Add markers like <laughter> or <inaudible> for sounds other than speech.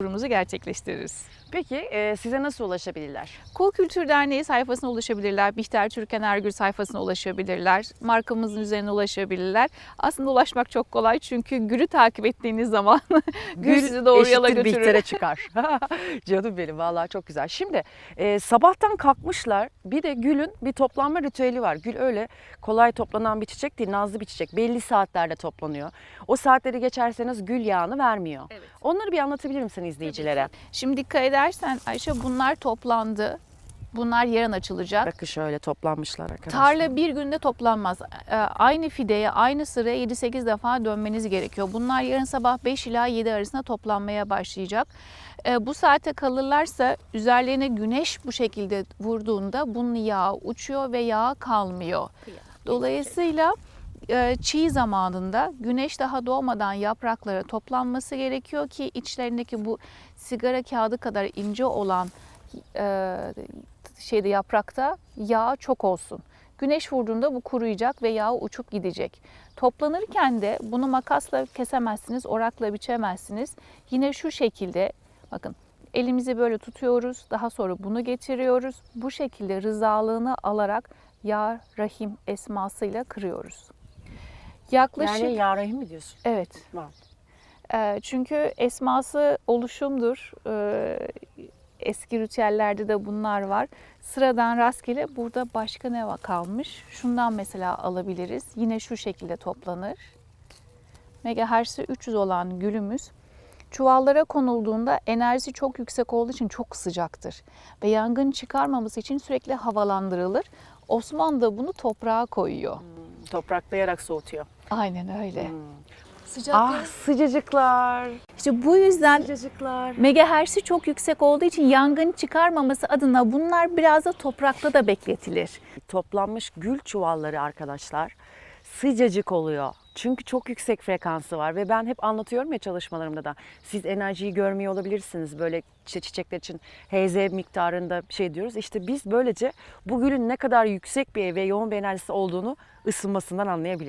turumuzu gerçekleştiririz. Peki e, size nasıl ulaşabilirler? Kul Kültür Derneği sayfasına ulaşabilirler. Bihter Türkan Ergül sayfasına ulaşabilirler. Markamızın üzerine ulaşabilirler. Aslında ulaşmak çok kolay çünkü Gül'ü takip ettiğiniz zaman <laughs> Gül sizi doğru yola götürür. Bihter'e çıkar. <laughs> Canım benim vallahi çok güzel. Şimdi e, sabahtan kalkmışlar bir de Gül'ün bir toplanma ritüeli var. Gül öyle kolay toplanan bir çiçek değil nazlı bir çiçek. Belli saatlerde toplanıyor. O saatleri geçerseniz gül yağını vermiyor. Evet. Onları bir anlatabilir misin izleyicilere? Şimdi dikkat edersen Ayşe bunlar toplandı. Bunlar yarın açılacak. Bakın şöyle toplanmışlar arkadaşlar. Tarla bir günde toplanmaz. Ee, Aynı fideye, aynı sıraya 7-8 defa dönmeniz gerekiyor. Bunlar yarın sabah 5 ila 7 arasında toplanmaya başlayacak. Ee, Bu saate kalırlarsa üzerlerine güneş bu şekilde vurduğunda bunun yağı uçuyor ve yağ kalmıyor. Dolayısıyla çiğ zamanında güneş daha doğmadan yapraklara toplanması gerekiyor ki içlerindeki bu sigara kağıdı kadar ince olan e, şeyde yaprakta yağ çok olsun. Güneş vurduğunda bu kuruyacak ve yağ uçup gidecek. Toplanırken de bunu makasla kesemezsiniz, orakla biçemezsiniz. Yine şu şekilde bakın elimizi böyle tutuyoruz. Daha sonra bunu getiriyoruz. Bu şekilde rızalığını alarak ya Rahim esmasıyla kırıyoruz. Yaklaşık Yani ya Rahim mi diyorsun? evet. Var. Ee, çünkü esması oluşumdur. Ee, eski ritüellerde de bunlar var. Sıradan rastgele burada başka ne kalmış? Şundan mesela alabiliriz. Yine şu şekilde toplanır. Megahertz'i 300 olan gülümüz çuvallara konulduğunda enerjisi çok yüksek olduğu için çok sıcaktır. Ve yangın çıkarmaması için sürekli havalandırılır. Osman da bunu toprağa koyuyor. Topraklayarak soğutuyor. Aynen öyle. Hmm. Sıcaklığı Ah sıcacıklar. İşte bu yüzden Sıcacıklar. megahertz'i çok yüksek olduğu için yangın çıkarmaması adına bunlar biraz da toprakta da bekletilir. toplanmış gül çuvalları arkadaşlar sıcacık oluyor. Çünkü çok yüksek frekansı var ve ben hep anlatıyorum ya çalışmalarımda da siz enerjiyi görmüyor olabilirsiniz böyle işte çiçekler için HZ miktarında şey diyoruz. İşte biz böylece bu gülün ne kadar yüksek bir ve yoğun bir enerjisi olduğunu ısınmasından anlayabiliriz.